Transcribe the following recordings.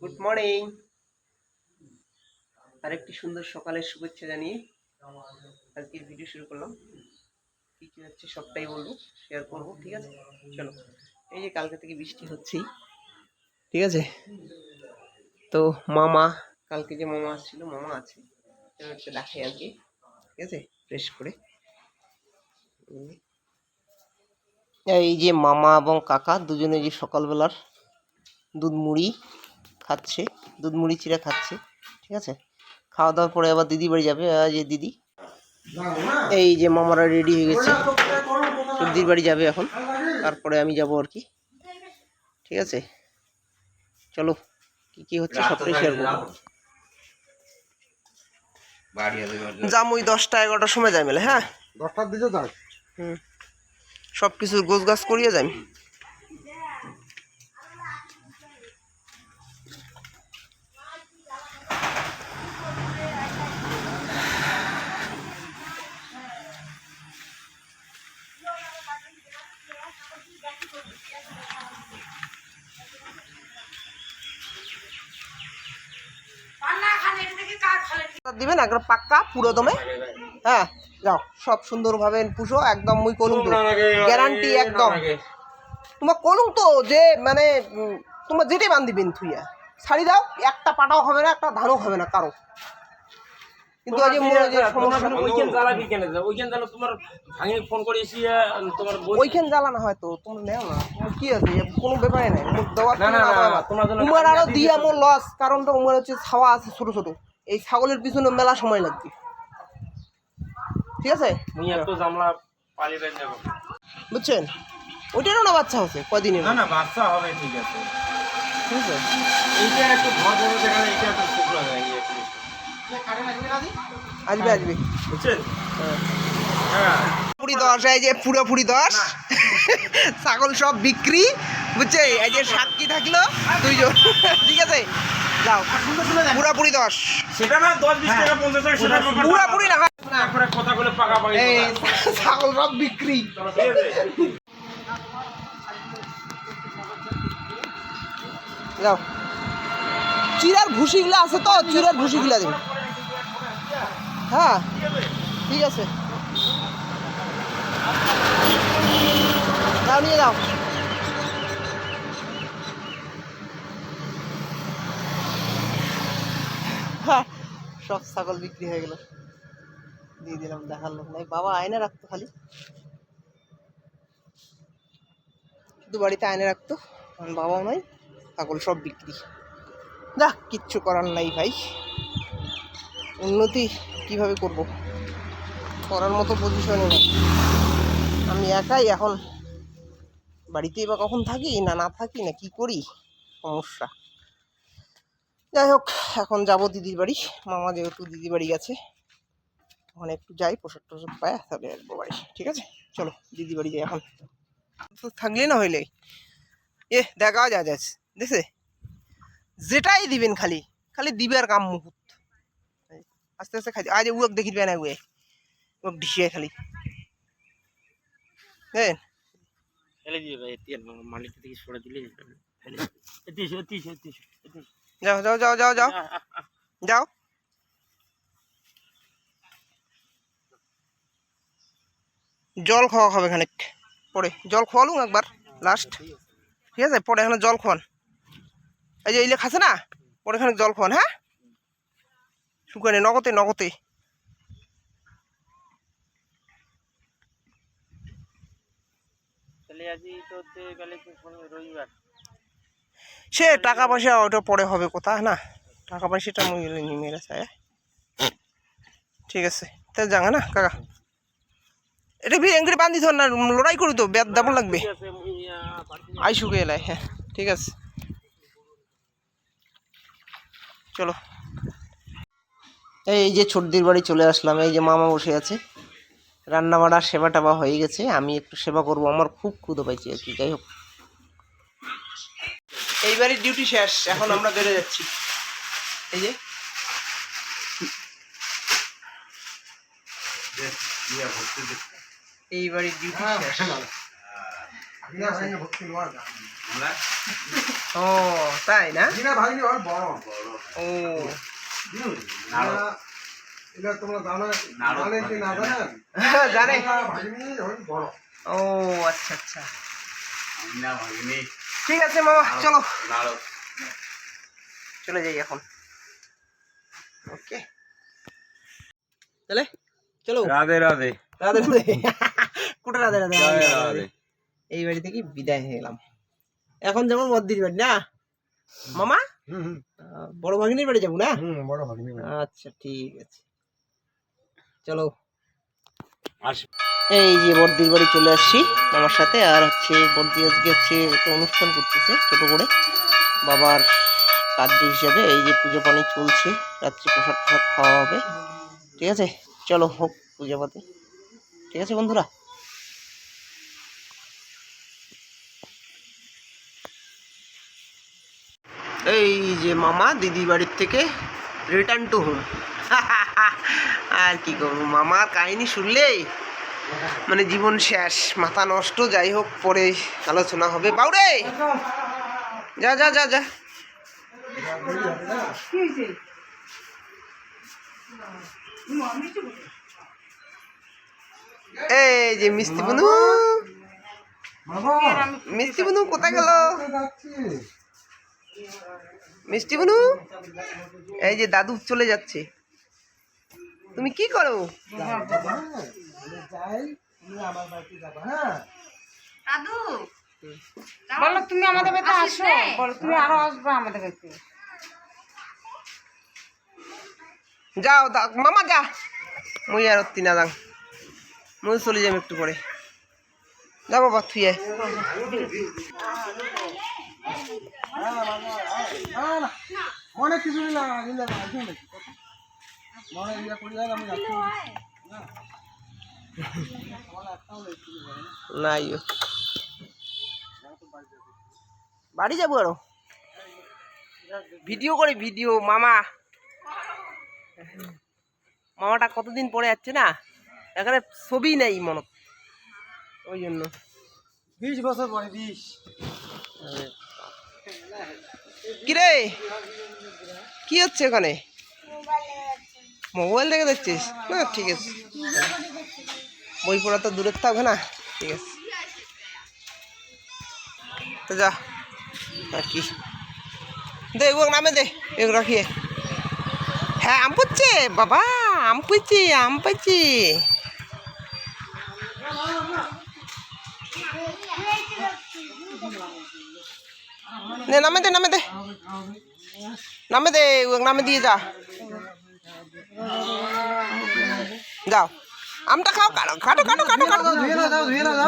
Good morning আরেকটি সুন্দর সকালের শুভেচ্ছা জানিয়ে আজকে ভিডিও শুরু করলাম। কী কী হচ্ছে সবটাই বলব শেয়ার করব, ঠিক আছে? চলো, এই যে কালকে থেকে বৃষ্টি হচ্ছেই, ঠিক আছে? তো মামা, কালকে যে মামা আসছিল, মামা আছে একটু দেখাই আজকে, ঠিক আছে? ফ্রেশ করে। এই যে মামা এবং কাকা দুজনে যে সকালবেলার দুধ মুড়ি খাচ্ছে দুধ মুড়ি চিরা খাচ্ছে ঠিক আছে? খাওয়া দাওয়ার পরে আবার দিদি বাড়ি যাবে যে দিদি। এই যে মামারা রেডি হয়ে গেছে। দিদির বাড়ি যাবে এখন। তারপরে আমি যাব আর কি। ঠিক আছে? চলো কি কি হচ্ছে সবটাই শেয়ার করব। যাম ওই দশটা এগারোটার সময় যাই মেলে হ্যাঁ? দশটার দিকে যাস হুম। সব কিছুর গোছ গাছ করিয়ে যাই। দিবেন একদম পাক্কা পুরো দমে। হ্যাঁ যাও সব সুন্দরভাবে পুষো একদম মুই কলুম তো। গ্যারান্টি একদম। তোমার কলুম তো যে মানে তোমার যেটাই বান্ধিবেন থুইয়া। শাড়ি দাও একটা পাটাও হবে না একটা ধানও হবে না কারও। কিন্তু আজ মোর যে সমস্যা ওইখান জ্বালাবি কেন ওইখান জ্বালা তোমার ভাঙে ফোন করে তোমার ওইখান জ্বালা না হয়তো তোমরা নেও না। তোমার কি আছে? কোনো ব্যাপারে নাই। তোমার জন্য তোমার আরও দিয়ে দিয়া মোর লস কারণটা উমার হচ্ছে ছাওয়া আছে ছোট ছোট। এই ছাগলের পিছনে মেলা সময় লাগবে। ঠিক আছে? মুই এত জামলা পালি বের যাব। বুঝছেন? ওইটারও না বাচ্চা হচ্ছে কদিনের? না না বাচ্চা হবে ঠিক আছে। ঠিক আছে। এইটা একটু ঘর বড় দেখালে এইটা একটু শুকনো যায় এই আসবে আসবে। বুঝছেন? হ্যাঁ। পুরি দশ এই যে পুরোপুরি দশ। ছাগল সব বিক্রি বুঝছে এই যে সাক্ষী থাকল দুইজন। ঠিক আছে? যাও পুরাপুরি দশ। সেটা না দশ বিশ টাকা পঞ্চাশ টাকা। সেটা পুরাপুরি না। হয় কথা বলে পাকা এই ছাগল সব বিক্রি। আছে যাও চিরার ভুসিগুলো আছে তো চিরার ভুসিগুলো দিন হ্যাঁ ঠিক আছে। যাও নিয়ে যাও সব ছাগল বিক্রি হয়ে গেল। দিয়ে দিলাম দেখার লোক নাই বাবা, আয়না রাখতো খালি। শুধু বাড়িতে আয়না রাখতো এখন বাবাও নাই, ছাগল সব বিক্রি। যা, কিচ্ছু করার নাই ভাই। উন্নতি কীভাবে করব? করার মতো পজিশনে নেই। আমি একাই এখন, বাড়িতেই বা কখন থাকি, না না থাকি, না কি করি? সমস্যা। যাই হোক, এখন যাব দিদির বাড়ি। মামা যেহেতু দিদি বাড়ি গেছে, ওখানে একটু যাই পোশাক টোশাক পায়, তাহলে আসব বাড়ি। ঠিক আছে? চলো দিদি বাড়ি যাই এখন। তো থাকলে না হইলে? এ, দেখা যা যাচ্ছে দেখছে? যেটাই দিবেন খালি খালি দিবার কাম মুহূর্ত। আস্তে আস্তে খাই, আজ উক দেখিবে না উয়ে। উক ডিসিয়ে খালি। তেল মালিক থেকে সরে দিলে যাও যাও যাও যাও যাও। যাও। জল খাওয়া হবে খানিক পরে। জল খোয়ালুম একবার লাস্ট ঠিক আছে? পরে এখানে জল খাওয়ান এই যে ইলে খাচ্ছে না? পরে এখানে জল খাওয়ান হ্যাঁ? শুকানে নগতে নগতে তাহলে আজই তো রবিবার? সে টাকা পয়সা ওটা পরে হবে কোথা না টাকা পয়সাটা মুই নি মেরে চায় ঠিক আছে। তা যাঙা না কাকা? এটা বি এঙ্গড়ি বান্ধি ধর না লড়াই করি তো বেদ দাম লাগবে। ঠিক আছে মুই আহ, বাড়িতে আই শুকে এলাই হ্যাঁ ঠিক আছে। চলো। এই যে ছোটদির বাড়ি চলে আসলাম এই যে মামা বসে আছে। রান্না বাড়া সেবা টাবা হয়ে গেছে আমি একটু সেবা করব আমার খুব ক্ষুদো পাইছি আর কি যাই হোক। এই বাড়ির ডিউটি শেষ এখন আমরা বেড়ে যাচ্ছি। এই যে। এই বাড়ির ডিউটি শেষ। ভর্তি নেওয়া যায় ও তাই না? ভাগিনা ভাগিনি হয় বড়। ও। জানে হয়। বড়। ও আচ্ছা আচ্ছা। ঠিক আছে মামা চলো। চলে যাই এখন। ওকে। তাহলে চলো। রাধে রাধে। রাধে রাধে। কোটা রাধে রাধে রাধে রাধে। এই বাড়ি থেকে বিদায় হয়ে গেলাম। এখন যেমন বদ্দির বাড়ি না? মামা? হুম হুম। বড় ভাগিনীর বাড়ি যাব না? হুম বড় ভাগিনি আচ্ছা ঠিক আছে। চলো। আস। এই যে বর্দির বাড়ি চলে আসছি আমার সাথে, আর হচ্ছে বর্দি আজকে হচ্ছে একটা অনুষ্ঠান করতেছে ছোট করে, বাবার কার্য হিসাবে। এই যে পুজো পানি চলছে, রাত্রি প্রসাদ প্রসাদ খাওয়া হবে। ঠিক আছে? চলো হোক পূজা পাতে। ঠিক আছে বন্ধুরা? এই যে মামা দিদি বাড়ির থেকে রিটার্ন টু হোম আর কি করব? মামার কাহিনী শুনলেই মানে জীবন শেষ, মাথা নষ্ট, যাই হোক, পরে আলোচনা হবে। বাউরে যা যা যা যা। এই যে মিষ্টি বনু। মিষ্টি বনু কোথায় গেল? মিষ্টি বনু? এই যে দাদু চলে যাচ্ছে। তুমি কি করো? যাই তুমি আমার বাড়িতে যাবা হ্যাঁ? বলো তুমি আমাদের বাড়িতে আসো। বলো তুমি আরও আসবে আমাদের বাড়িতে। যাও দা মামা যা। মুই আর অত্তি না যাং। মুই চলে যাম একটু পরে। যা বাবা তুই আয়। না না মনে কিছু নিলাম মনে ইয়ে করি আমি যাচ্ছি না বাড়ি যাব আরও। ভিডিও করে ভিডিও মামা। মামাটা কতদিন পরে যাচ্ছে না? এখানে ছবি নেই মনত ওই জন্য। বিশ বছর পরে বিশ। কিরে? কি হচ্ছে ওখানে মোবাইল দেখে দেখছিস? না ঠিক আছে। বই পড়া তো দূরের থাকবে না? ঠিক আছে। তো যা, আর কি। দে এগুলো নামে দে এগুলো রাখিয়ে। হ্যাঁ আম পুচ্ছে বাবা, আম পুচ্ছি আম পাচ্ছি নে নামে দে নামে দে। নামে দে নামে দিয়ে যা। যাও। আমটা খাও কাটো কাটো কাটো কাটো কাটো।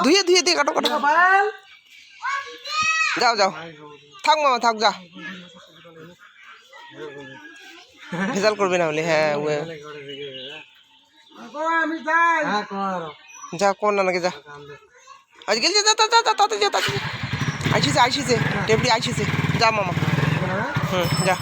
ধুয়ে ধুয়ে দিয়ে কাটো কাটো। যাও যাও। থাক মামা থাক যা। ভেজাল করবে না হলে হ্যাঁ ও আমি যাই। হ্যাঁ কর। যা কোন নাকি যা। আজ গেলি যা যা যা যা তাতে যা তাতে আইসিছে আইসিছে টেবলি আইসিছে যা মামা। হুম যা।